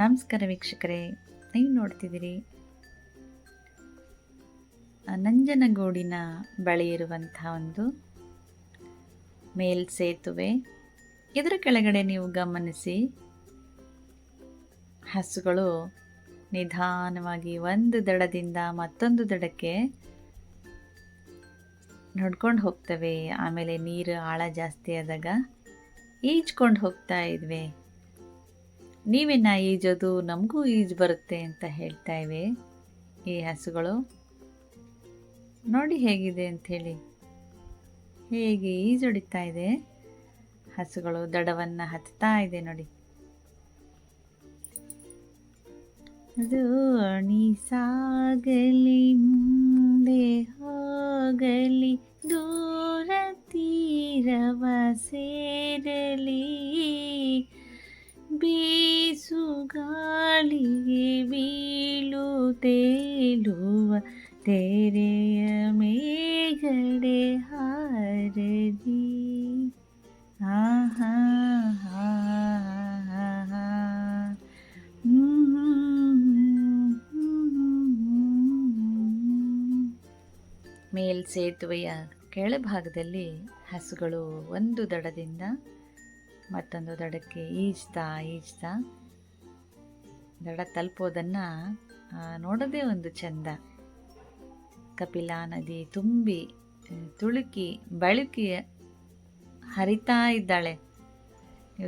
ನಮಸ್ಕಾರ ವೀಕ್ಷಕರೇ, ನೀವು ನೋಡ್ತಿದ್ದೀರಿ ನಂಜನಗೂಡಿನ ಬಳಿ ಇರುವಂಥ ಒಂದು ಮೇಲ್ ಸೇತುವೆ. ಇದರ ಕೆಳಗಡೆ ನೀವು ಗಮನಿಸಿ ಹಸುಗಳು ನಿಧಾನವಾಗಿ ಒಂದು ದಡದಿಂದ ಮತ್ತೊಂದು ದಡಕ್ಕೆ ನಡ್ಕೊಂಡು ಹೋಗ್ತವೆ. ಆಮೇಲೆ ನೀರು ಆಳ ಜಾಸ್ತಿ ಆದಾಗ ಈಜ್ಕೊಂಡು ಹೋಗ್ತಾ ಇದ್ವಿ. ನೀವೇನ ಈಜೋದು ನಮಗೂ ಈಜು ಬರುತ್ತೆ ಅಂತ ಹೇಳ್ತಾ ಇವೆ ಈ ಹಸುಗಳು. ನೋಡಿ ಹೇಗಿದೆ ಅಂಥೇಳಿ ಹೇಗೆ ಈಜೊಡಿತಾ ಇದೆ. ಹಸುಗಳು ದಡವನ್ನು ಹತ್ತಾ ಇದೆ ನೋಡಿ. ಅದು ಅಣಿಸಾಗಲಿ ಮುಂದೆ ಹೋಗಲಿ, ದೂರ ತೀರವ ಸೇರಲಿ. ತೇಲುವ ತೆರೆಯ ಮೇಗಡೆ ಹಾರದಿ. ಆಹಾ ಹಾ ಹಾ ಹಾ ಮೇಲ್ ಸೇತುವೆಯ ಕೆಳಭಾಗದಲ್ಲಿ ಹಸುಗಳು ಒಂದು ದಡದಿಂದ ಮತ್ತೊಂದು ದಡಕ್ಕೆ ಈಜ್ತಾ ಈಜ್ತಾ ದಡ ತಲುಪೋದನ್ನು ನೋಡೋದೇ ಒಂದು ಚಂದ. ಕಪಿಲಾ ನದಿ ತುಂಬಿ ತುಳುಕಿ, ಬಳುಕಿ ಹರಿತಾ ಇದ್ದಾಳೆ.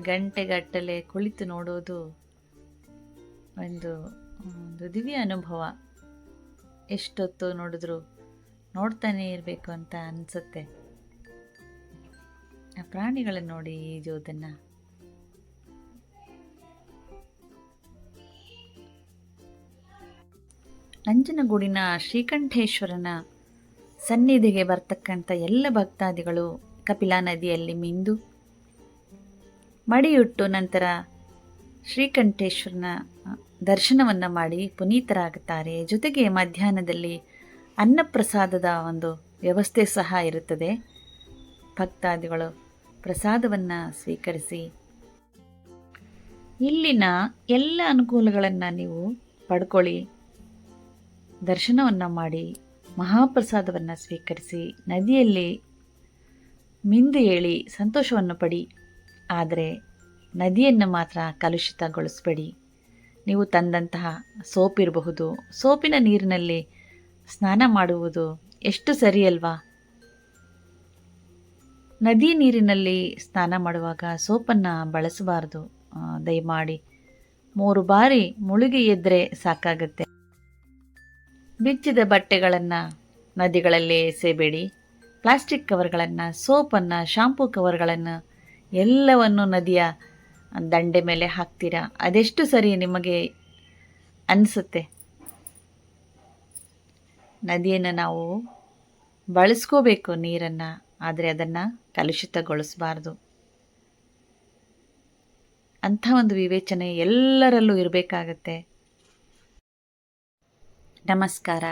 ಗಂಟೆಗಟ್ಟಲೆ ಕುಳಿತು ನೋಡೋದು ಒಂದು ಒಂದು ದಿವ್ಯ ಅನುಭವ. ಎಷ್ಟೊತ್ತು ನೋಡಿದ್ರು ನೋಡ್ತಾನೆ ಇರಬೇಕು ಅಂತ ಅನಿಸುತ್ತೆ. ಆ ಪ್ರಾಣಿಗಳನ್ನು ನೋಡಿ ಈಜೋದನ್ನು ನಂಜನಗೂಡಿನ ಶ್ರೀಕಂಠೇಶ್ವರನ ಸನ್ನಿಧಿಗೆ ಬರ್ತಕ್ಕಂಥ ಎಲ್ಲ ಭಕ್ತಾದಿಗಳು ಕಪಿಲಾ ನದಿಯಲ್ಲಿ ಮಿಂದು ಮಡಿಯುಟ್ಟು ನಂತರ ಶ್ರೀಕಂಠೇಶ್ವರನ ದರ್ಶನವನ್ನು ಮಾಡಿ ಪುನೀತರಾಗುತ್ತಾರೆ. ಜೊತೆಗೆ ಮಧ್ಯಾಹ್ನದಲ್ಲಿ ಅನ್ನಪ್ರಸಾದದ ಒಂದು ವ್ಯವಸ್ಥೆ ಸಹ ಇರುತ್ತದೆ. ಭಕ್ತಾದಿಗಳು ಪ್ರಸಾದವನ್ನು ಸ್ವೀಕರಿಸಿ. ಇಲ್ಲಿನ ಎಲ್ಲ ಅನುಕೂಲಗಳನ್ನು ನೀವು ಪಡ್ಕೊಳ್ಳಿ. ದರ್ಶನವನ್ನು ಮಾಡಿ ಮಹಾಪ್ರಸಾದವನ್ನು ಸ್ವೀಕರಿಸಿ ನದಿಯಲ್ಲಿ ಮಿಂದು ಹೇಳಿ ಸಂತೋಷವನ್ನು ಪಡಿ. ಆದರೆ ನದಿಯನ್ನು ಮಾತ್ರ ಕಲುಷಿತಗೊಳಿಸಬೇಡಿ. ನೀವು ತಂದಂತಹ ಸೋಪ್ ಇರಬಹುದು. ಸೋಪಿನ ನೀರಿನಲ್ಲಿ ಸ್ನಾನ ಮಾಡುವುದು ಎಷ್ಟು ಸರಿಯಲ್ವಾ? ನದಿ ನೀರಿನಲ್ಲಿ ಸ್ನಾನ ಮಾಡುವಾಗ ಸೋಪನ್ನು ಬಳಸಬಾರದು. ದಯಮಾಡಿ. ಮೂರು ಬಾರಿ ಮುಳುಗಿ ಎದ್ದರೆ ಸಾಕಾಗುತ್ತೆ. ಬಿಚ್ಚಿದ ಬಟ್ಟೆಗಳನ್ನು ನದಿಗಳಲ್ಲಿ ಎಸೆಬೇಡಿ. ಪ್ಲಾಸ್ಟಿಕ್ ಕವರ್ಗಳನ್ನು, ಸೋಪನ್ನು, ಶಾಂಪೂ ಕವರ್ಗಳನ್ನು ಎಲ್ಲವನ್ನು ನದಿಯ ದಂಡೆ ಮೇಲೆ ಹಾಕ್ತೀರಾ? ಅದೆಷ್ಟು ಸರಿ ನಿಮಗೆ ಅನಿಸುತ್ತೆ? ನದಿಯನ್ನು ನಾವು ಬಳಸ್ಕೋಬೇಕು ನೀರನ್ನು, ಆದರೆ ಅದನ್ನು ಕಲುಷಿತಗೊಳಿಸಬಾರ್ದು. ಅಂಥ ಒಂದು ವಿವೇಚನೆ ಎಲ್ಲರಲ್ಲೂ ಇರಬೇಕಾಗತ್ತೆ. ನಮಸ್ಕಾರ.